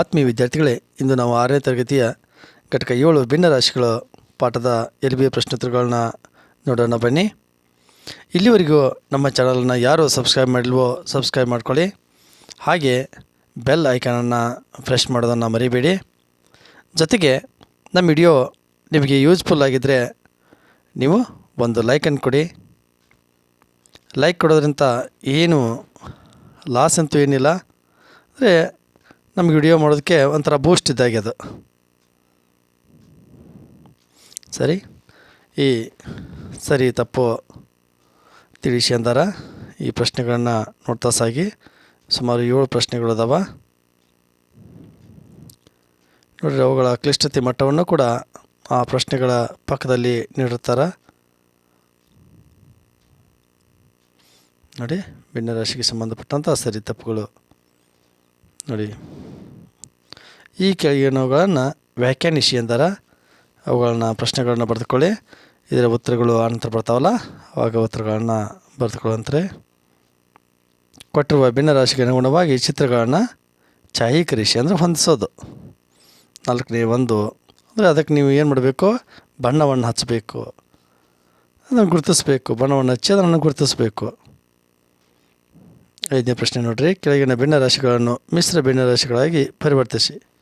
ಆತ್ಮೀಯ ವಿದ್ಯಾರ್ಥಿಗಳೇ, ಇಂದು ನಾವು ಆರನೇ ತರಗತಿಯ ಘಟಕ ಏಳು ಭಿನ್ನ ರಾಶಿಗಳ ಪಾಠದ ಎಲ್ ಬಿ ಪ್ರಶ್ನೋತ್ತರಗಳನ್ನ ನೋಡೋಣ ಬನ್ನಿ. ಇಲ್ಲಿವರೆಗೂ ನಮ್ಮ ಚಾನಲನ್ನು ಯಾರು ಸಬ್ಸ್ಕ್ರೈಬ್ ಮಾಡಿಲ್ವೋ ಸಬ್ಸ್ಕ್ರೈಬ್ ಮಾಡ್ಕೊಳ್ಳಿ. ಹಾಗೆ ಬೆಲ್ ಐಕಾನನ್ನು ಫ್ರೆಶ್ ಮಾಡೋದನ್ನು ಮರಿಬೇಡಿ. ಜೊತೆಗೆ ನಮ್ಮ ವಿಡಿಯೋ ನಿಮಗೆ ಯೂಸ್ಫುಲ್ ಆಗಿದ್ದರೆ ನೀವು ಒಂದು ಲೈಕನ್ನು ಕೊಡಿ. ಲೈಕ್ ಕೊಡೋದ್ರಿಂದ ಏನು ಲಾಸ್ ಅಂತೂ ಏನಿಲ್ಲ. ಅಂದರೆ ನಮಗೆ ವಿಡಿಯೋ ಮಾಡೋದಕ್ಕೆ ಒಂಥರ ಬೂಸ್ಟ್ ಇದ್ದಾಗೆ ಅದು. ಸರಿ? ಈ ಸರಿ ತಪ್ಪು ತಿಳಿಸಿ ಅಂದಾರ. ಈ ಪ್ರಶ್ನೆಗಳನ್ನು ನೋಡ್ತಾ ಸಾಗಿ. ಸುಮಾರು ಏಳು ಪ್ರಶ್ನೆಗಳು ಅದಾವ. ನೋಡಿರಿ, ಅವುಗಳ ಕ್ಲಿಷ್ಟತೆ ಮಟ್ಟವನ್ನು ಕೂಡ ಆ ಪ್ರಶ್ನೆಗಳ ಪಕ್ಕದಲ್ಲಿ ನೀಡಿರ್ತಾರೆ. ನೋಡಿ ಭಿನ್ನರಾಶಿಗೆ ಸಂಬಂಧಪಟ್ಟಂಥ ಸರಿ ತಪ್ಪುಗಳು. ನೋಡಿ. ಈ ಕೆಳಗಿನವುಗಳನ್ನು ವ್ಯಾಖ್ಯಾನಿಸಿ ಎಂದರೆ ಅವುಗಳನ್ನ ಪ್ರಶ್ನೆಗಳನ್ನು ಬರೆದುಕೊಳ್ಳಿ. ಇದರ ಉತ್ತರಗಳು ಆನಂತರ ಬರ್ತಾವಲ್ಲ? ಆವಾಗ ಉತ್ತರಗಳನ್ನು ಬರೆದುಕೊಳ್ಳುವಂತೆ ಕೊಟ್ಟಿರುವ ಭಿನ್ನರಾಶಿಗೆ ಅನುಗುಣವಾಗಿ ಚಿತ್ರಗಳನ್ನು ಛಾಯೀಕರಿಸಿ ಅಂದರೆ ಹೊಂದಿಸೋದು. ನಾಲ್ಕನೇ ಒಂದು ಅಂದರೆ ಅದಕ್ಕೆ ನೀವು ಏನು ಮಾಡಬೇಕು? ಬಣ್ಣವನ್ನು ಹಚ್ಚಬೇಕು. ಅದನ್ನು ಗುರುತಿಸಬೇಕು. ಬಣ್ಣವನ್ನು ಹಚ್ಚಿ ಅದನ್ನು ಗುರುತಿಸಬೇಕು. ಐದನೇ ಪ್ರಶ್ನೆ ನೋಡಿರಿ. ಕೆಳಗಿನ ಭಿನ್ನರಾಶಿಗಳನ್ನು ಮಿಶ್ರ ಭಿನ್ನರಾಶಿಗಳಾಗಿ ಪರಿವರ್ತಿಸಿ.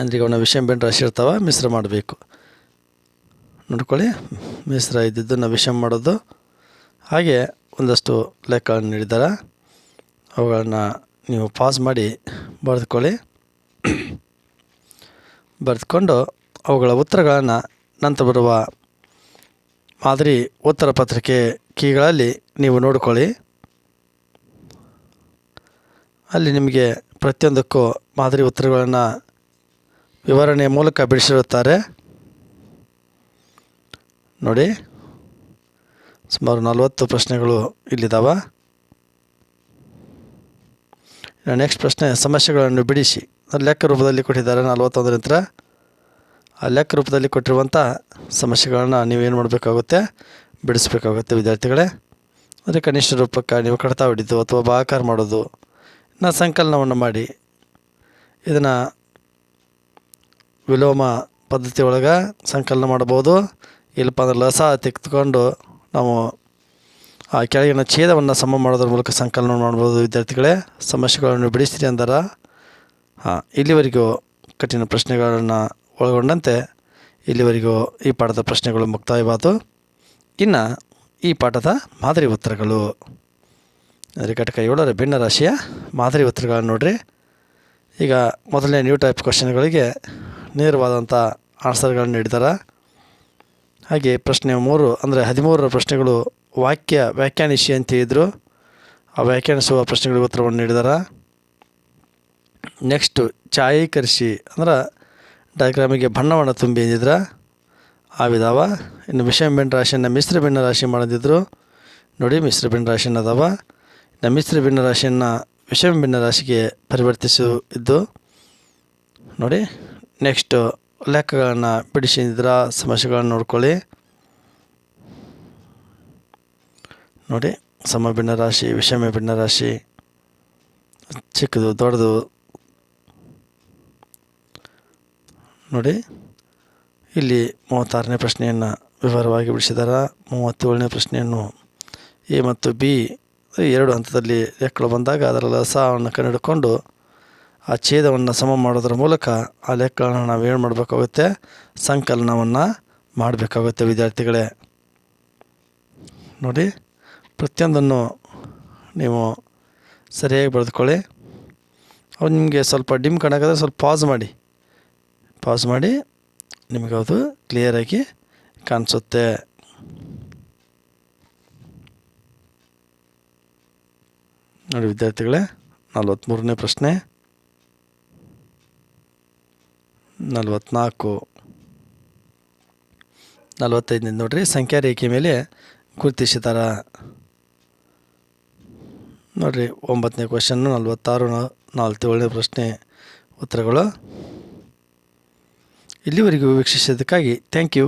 ಅಂದರೆ ಈಗ ಅವನ ವಿಷಮ ಬೆಂಡ್ ರಾಶಿ ಮಿಶ್ರ ಮಾಡಬೇಕು. ನೋಡ್ಕೊಳ್ಳಿ, ಮಿಶ್ರ ಇದ್ದಿದ್ದನ್ನು ವಿಷಯ ಮಾಡೋದು. ಹಾಗೆ ಒಂದಷ್ಟು ಲೆಕ್ಕಗಳನ್ನು ನೀಡಿದ್ದಾರೆ ಅವುಗಳನ್ನು ನೀವು ಪಾಸ್ ಮಾಡಿ ಬರೆದುಕೊಳ್ಳಿ. ಬರೆದುಕೊಂಡು ಅವುಗಳ ಉತ್ತರಗಳನ್ನು ನಂತರ ಬರುವ ಮಾದರಿ ಉತ್ತರ ಪತ್ರಿಕೆ ಕೀಗಳಲ್ಲಿ ನೀವು ನೋಡಿಕೊಳ್ಳಿ. ಅಲ್ಲಿ ನಿಮಗೆ ಪ್ರತಿಯೊಂದಕ್ಕೂ ಮಾದರಿ ಉತ್ತರಗಳನ್ನು ವಿವರಣೆಯ ಮೂಲಕ ಬಿಡಿಸಿರುತ್ತಾರೆ. ನೋಡಿ, ಸುಮಾರು ನಲವತ್ತು ಪ್ರಶ್ನೆಗಳು ಇಲ್ಲಿದ್ದಾವೆ ನೆಕ್ಸ್ಟ್ ಪ್ರಶ್ನೆ, ಸಮಸ್ಯೆಗಳನ್ನು ಬಿಡಿಸಿ. ಲೆಕ್ಕ ರೂಪದಲ್ಲಿ ಕೊಟ್ಟಿದ್ದಾರೆ ನಲ್ವತ್ತೊಂದು ನಂತರ. ಆ ಲೆಕ್ಕ ರೂಪದಲ್ಲಿ ಕೊಟ್ಟಿರುವಂಥ ಸಮಸ್ಯೆಗಳನ್ನು ನೀವೇನು ಮಾಡಬೇಕಾಗುತ್ತೆ? ಬಿಡಿಸ್ಬೇಕಾಗುತ್ತೆ, ವಿದ್ಯಾರ್ಥಿಗಳೇ. ಅಂದರೆ ಕನಿಷ್ಠ ರೂಪಕ್ಕೆ ನೀವು ಕಡತ ಹೊಡಿದ್ದು ಅಥವಾ ಬಾಕಾರ ಮಾಡೋದು ನಾ ಸಂಕಲನವನ್ನು ಮಾಡಿ. ಇದನ್ನು ವಿಲೋಮ ಪದ್ಧತಿ ಒಳಗೆ ಸಂಕಲನ ಮಾಡ್ಬೋದು ಇಲ್ಲಪ್ಪ ಅಂದ್ರೆ ಲಸ ತೆಗೆದುಕೊಂಡು ನಾವು ಆ ಕೆಳಗಿನ ಛೇದವನ್ನು ಸಮ ಮಾಡೋದ್ರ ಮೂಲಕ ಸಂಕಲನ ಮಾಡ್ಬೋದು ವಿದ್ಯಾರ್ಥಿಗಳೇ. ಸಮಸ್ಯೆಗಳನ್ನು ಬಿಡಿಸ್ತೀರಿ ಅಂದಾರ. ಹಾಂ, ಇಲ್ಲಿವರೆಗೂ ಕಠಿಣ ಪ್ರಶ್ನೆಗಳನ್ನು ಒಳಗೊಂಡಂತೆ ಇಲ್ಲಿವರೆಗೂ ಈ ಪಾಠದ ಪ್ರಶ್ನೆಗಳು ಮುಕ್ತಾಯವಾದವು ಇನ್ನು ಈ ಪಾಠದ ಮಾದರಿ ಉತ್ತರಗಳು. ಅಂದರೆ ಘಟಕ ಏಳರ ಭಿನ್ನ ರಾಶಿಯ ಮಾದರಿ ಉತ್ತರಗಳನ್ನು ನೋಡಿರಿ. ಈಗ ಮೊದಲನೇ ನ್ಯೂ ಟೈಪ್ ಕ್ವಶನ್ಗಳಿಗೆ ನೇರವಾದಂಥ ಆನ್ಸರ್ಗಳನ್ನು ನೀಡಿದ್ದಾರೆ ಹಾಗೆ ಪ್ರಶ್ನೆ ಮೂರು, ಅಂದರೆ ಹದಿಮೂರರ ಪ್ರಶ್ನೆಗಳು ವಾಕ್ಯ ವ್ಯಾಖ್ಯಾನಿಸಿ ಅಂತ ಹೇಳಿದರು. ಆ ವ್ಯಾಖ್ಯಾನಿಸುವ ಪ್ರಶ್ನೆಗಳಿಗೆ ಉತ್ತರವನ್ನು ನೀಡಿದ್ದಾರೆ ನೆಕ್ಸ್ಟು ಛಾಯೀಕರಿಸಿ ಅಂದ್ರೆ ಡಯಾಗ್ರಾಮಿಗೆ ಬಣ್ಣವನ್ನು ತುಂಬಿ ಎಂದಿದ್ರೆ ಆ ವಿಧಾವ, ಇನ್ನು ಭಿನ್ನ ರಾಶಿಯನ್ನು ಮಿಶ್ರ ಭಿನ್ನ ರಾಶಿ ಮಾಡಿದ್ರು ನೋಡಿ, ಮಿಶ್ರ ಭಿನ್ನ ರಾಶಿಯನ್ನು ಅದಾವ. ಇನ್ನು ಮಿಶ್ರ ಭಿನ್ನ ರಾಶಿಯನ್ನು ವಿಷಮ ಭಿನ್ನ ರಾಶಿಗೆ ಪರಿವರ್ತಿಸು ಇದ್ದು, ನೋಡಿ. ನೆಕ್ಸ್ಟು ಲೆಕ್ಕಗಳನ್ನು ಬಿಡಿಸಿದ್ರ ಸಮಸ್ಯೆಗಳನ್ನು ನೋಡ್ಕೊಳ್ಳಿ. ನೋಡಿ, ಸಮ ಭಿನ್ನ ರಾಶಿ, ವಿಷಮ ಭಿನ್ನ ರಾಶಿ, ಚಿಕ್ಕದು, ದೊಡ್ಡದು. ನೋಡಿ, ಇಲ್ಲಿ ಮೂವತ್ತಾರನೇ ಪ್ರಶ್ನೆಯನ್ನು ವಿವರವಾಗಿ ಬಿಡಿಸಿದಾರ. ಮೂವತ್ತೇಳನೇ ಪ್ರಶ್ನೆಯನ್ನು ಎ ಮತ್ತು ಬಿ ಎರಡು ಹಂತದಲ್ಲಿ ಲೆಕ್ಕಗಳು ಬಂದಾಗ ಅದರ ಲಸವನ್ನು ಕಂಡುಹಿಡ್ಕೊಂಡು ಆ ಛೇದವನ್ನು ಸಮ ಮಾಡೋದ್ರ ಮೂಲಕ ಆ ಲೆಕ್ಕಗಳನ್ನು ನಾವು ಏನು ಮಾಡಬೇಕಾಗುತ್ತೆ? ಸಂಕಲನವನ್ನು ಮಾಡಬೇಕಾಗುತ್ತೆ ವಿದ್ಯಾರ್ಥಿಗಳೇ. ನೋಡಿ, ಪ್ರತಿಯೊಂದನ್ನು ನೀವು ಸರಿಯಾಗಿ ಬರೆದುಕೊಳ್ಳಿ. ಅವು ನಿಮಗೆ ಸ್ವಲ್ಪ ಡಿಮ್ ಕಾಣಕ್ಕಾದ್ರೆ ಸ್ವಲ್ಪ ಪಾಸ್ ಮಾಡಿ. ಪಾಸ್ ಮಾಡಿ, ನಿಮಗೆ ಅದು ಕ್ಲಿಯರಾಗಿ ಕಾಣಿಸುತ್ತೆ. ನೋಡಿ ವಿದ್ಯಾರ್ಥಿಗಳೇ ನಲ್ವತ್ತ್ಮೂರನೇ ಪ್ರಶ್ನೆ. ನಲವತ್ತ್ನಾಲ್ಕು ನಲವತ್ತೈದನೇ ನೋಡ್ರಿ, ಸಂಖ್ಯಾ ರೇಖೆ ಮೇಲೆ ಗುರುತಿಸಿದಾರ ನೋಡಿರಿ, ಒಂಬತ್ತನೇ ಕ್ವಶನ್ನು ನಲ್ವತ್ತಾರು ನಾಲ್ಕೇಳನೇ ಪ್ರಶ್ನೆ ಉತ್ತರಗಳು. ಇಲ್ಲಿವರೆಗೂ ವೀಕ್ಷಿಸಿದ್ದಕ್ಕಾಗಿ ಥ್ಯಾಂಕ್ ಯು